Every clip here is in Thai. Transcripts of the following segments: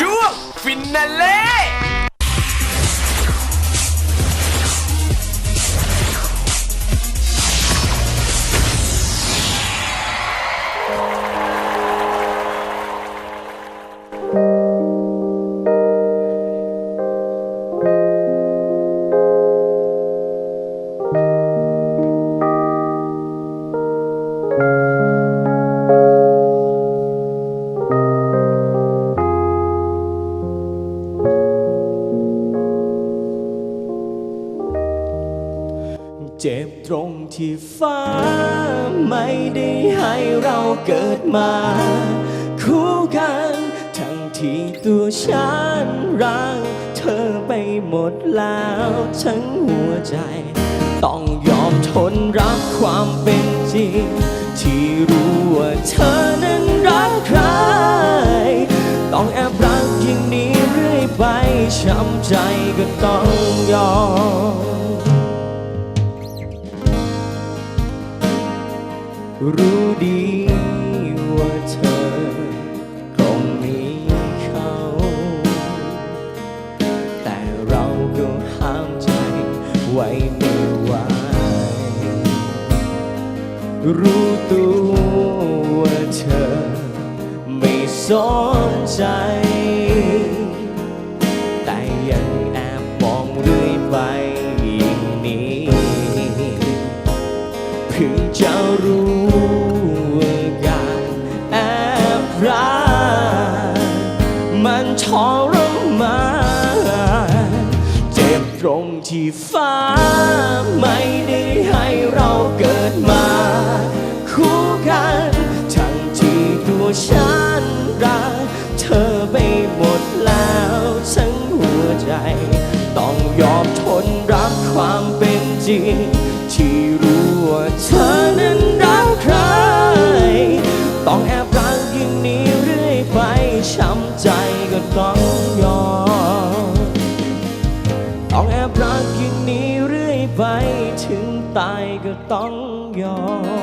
ช่วงฟินาเล่ เจ็บตรงที่ฟ้า ไม่ได้ให้เราเกิดมา คู่กัน ทั้งที่ตัวฉันรักเธอไปหมดแล้วทั้งหัวใจ ต้องยอมทนรับความเป็นจริง ที่รู้ว่าเธอนั้นรักใคร ต้องแอบรักอย่างนี้เรื่อยไปช้ำใจก็ต้องยอม รู้ดีว่าเธอคงมีเขา แต่เราก็ห้ามใจไว้ไม่ไหวรู้ตัวว่าเธอไม่สนใจ พิ่งจะรู้ว่าการแอบรักมันทรมานเจ็บตรงที่ฟ้าไม่ได้ให้เราเกิดมา คู่กัน ทั้งที่ตัวฉันรักเธอไปหมดแล้วทั้งหัวใจ ต้องยอมทนรับความเป็นจริงที่ ว่าเธอนั้นรักใคร ต้องแอบรักอย่างนี้เรื่อยไปช้ำใจก็ต้องยอม ต้องแอบรักอย่างนี้เรื่อยไปถึงตายก็ต้องยอม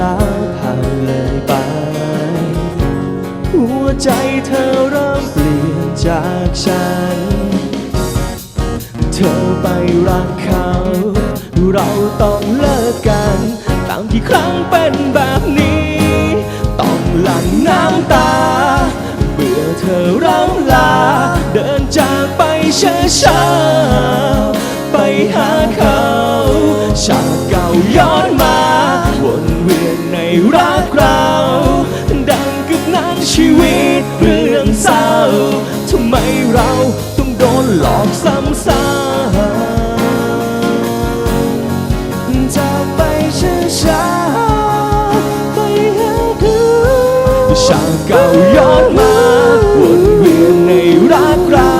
ลาผ่านเลยไป หัวใจเธอเริ่มเปลี่ยนจากฉัน เธอไปรักเขา เราต้องเลิกกันตามที่ครั้งเป็นแบบนี้ ต้องหลั่งน้ำตา เบื่อเธอร่ำลา เดินจากไปช้าๆไปหาเขา รักเราดังกับหนังชีวิตเรื่องเศร้าทำไมเราต้องโดนหลอกซ้ำซ้ำจากไปช้าๆไปหาเขาชาเก่าย้อนมาวนเวียนในรักเรา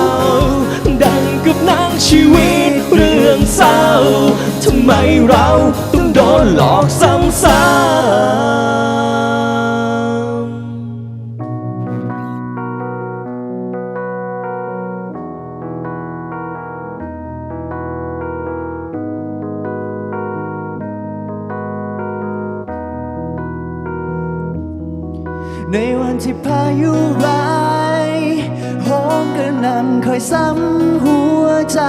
ดังกับหนังชีวิตเรื่องเศร้าทำไมเราต้องโดนหลอกซ้ำซ้ำ ในวันที่พายุร้ายโหมกระหนำคอยซ้ำหัวใจ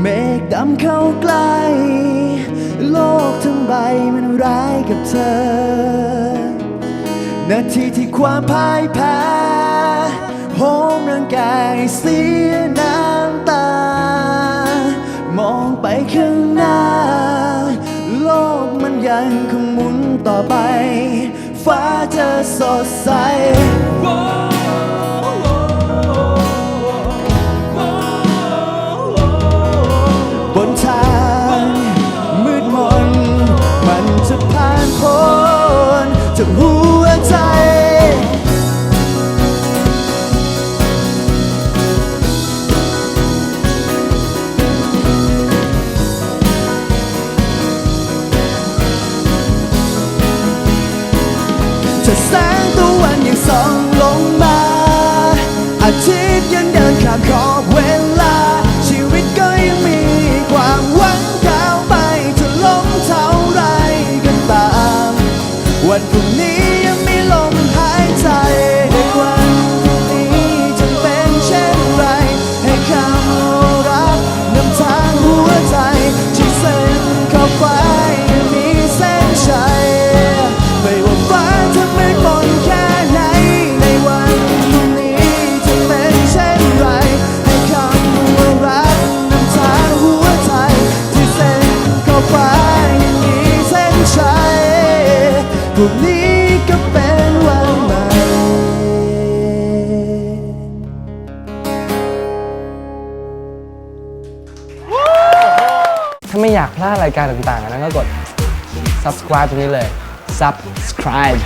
เมฆดำเข้าใกล้โลกทั้งใบมันร้ายกับเธอ นาทีที่ความพ่ายแพ้โหมร่างกายเสีย ใสบนทางมืดมน มันจะผ่านพ้นจากหัวใจจะ ขอบเวลา ชีวิตก็ยังมีความหวังก้าวไปจะล้มเท่าไรก็ตาม วันพรุ่งารายการต่างๆนั้นก็กด subscribe ตรงนี้เลย subscribe